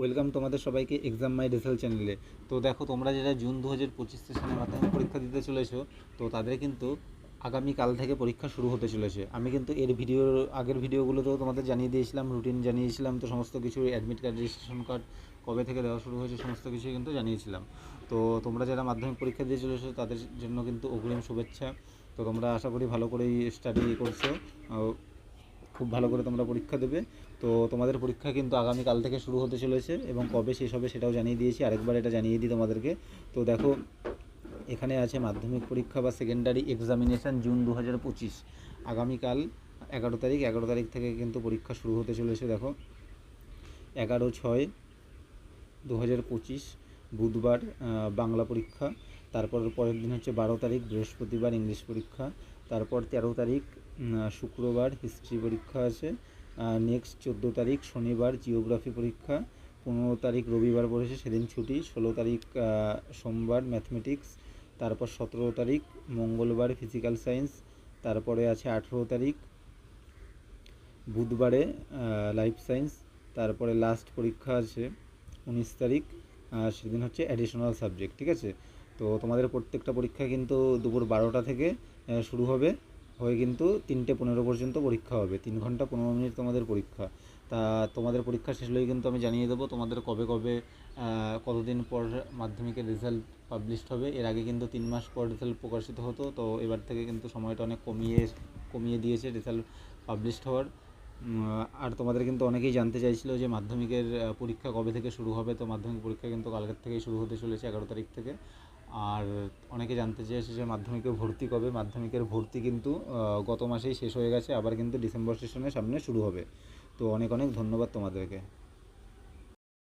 Welcome তোমাদের সবাইকে exam মাই result চ্যানেলে তো দেখো, তোমরা যারা জুন দু হাজার পঁচিশ সেশনে মাধ্যমিক পরীক্ষা দিতে চলেছো, তো তাদের কিন্তু আগামীকাল থেকে পরীক্ষা শুরু হতে চলেছে। আমি কিন্তু এর ভিডিও আগের ভিডিওগুলোতেও তোমাদের জানিয়ে দিয়েছিলাম রুটিন জানিয়েছিলাম, তো সমস্ত কিছু অ্যাডমিট কার্ড রেজিস্ট্রেশন কার্ড কবে থেকে দেওয়া শুরু হয়েছে সমস্ত কিছুই কিন্তু জানিয়েছিলাম। তো তোমরা যারা মাধ্যমিক পরীক্ষা দিয়ে চলেছো, তাদের জন্য কিন্তু অগ্রিম শুভেচ্ছা। তো তোমরা আশা করি ভালো করেই স্টাডি করছ। খুব ভালো করে তোমরা পরীক্ষা দেবে। তো তোমাদের পরীক্ষা কিন্তু আগামীকাল থেকে শুরু হতে চলেছে এবং কবে শেষ হবে সেটাও জানিয়ে দিয়েছি। আরেকবার এটা জানিয়ে দিই তোমাদেরকে। তো দেখো, এখানে আছে মাধ্যমিক পরীক্ষা বা সেকেন্ডারি এক্সামিনেশান জুন দু হাজার পঁচিশ। আগামীকাল এগারো তারিখ এগারো তারিখ থেকে কিন্তু পরীক্ষা শুরু হতে চলেছে, দেখো। এগারো ছয় দু হাজার পঁচিশ, বুধবার বাংলা পরীক্ষা। তারপর পরের দিন হচ্ছে বারো তারিখ, বৃহস্পতিবার ইংলিশ পরীক্ষা, তারপর তেরো তারিখ শুক্রবার হিস্ট্রি পরীক্ষা আছে নেক্সট চোদ্দ তারিখ শনিবার জিওগ্রাফি পরীক্ষা, পনেরো তারিখ রবিবার পড়েছে সেদিন ছুটি, ষোলো তারিখ সোমবার ম্যাথমেটিক্স, তারপর সতেরো তারিখ মঙ্গলবার ফিজিক্যাল সায়েন্স, তারপরে আছে আঠেরো তারিখ বুধবারে লাইফ সায়েন্স, তারপরে লাস্ট পরীক্ষা আছে উনিশ তারিখ সেদিন হচ্ছে অ্যাডিশনাল সাবজেক্ট ঠিক আছে? তো তোমাদের প্রত্যেকটা পরীক্ষা কিন্তু দুপুর বারোটা থেকে শুরু হবে, হয়ে কিন্তু তিনটে পনেরো পর্যন্ত পরীক্ষা হবে, তিন ঘণ্টা পনেরো মিনিট তোমাদের পরীক্ষা। তা তোমাদের পরীক্ষা শেষ হলেই কিন্তু আমি জানিয়ে দেবো তোমাদের কবে কবে কতদিন পর মাধ্যমিকের রেজাল্ট পাবলিশড হবে। এর আগে কিন্তু তিন মাস পর রেজাল্ট প্রকাশিত হতো, তো এবার থেকে কিন্তু সময়টা অনেক কমিয়ে কমিয়ে দিয়েছে রেজাল্ট পাবলিশড হওয়ার। আর তোমাদের কিন্তু অনেকেই জানতে চাইছিল যে মাধ্যমিকের পরীক্ষা কবে থেকে শুরু হবে, তো মাধ্যমিক পরীক্ষা কিন্তু কালকের থেকেই শুরু হতে চলেছে এগারো তারিখ থেকে। আর অনেকে জানতে চেয়েছে যে মাধ্যমিকে ভর্তি কবে? মাধ্যমিকের ভর্তি কিন্তু গত মাসেই শেষ হয়ে গেছে, আবার কিন্তু ডিসেম্বর সেশনের সামনে শুরু হবে। তো অনেক অনেক ধন্যবাদ তোমাদেরকে।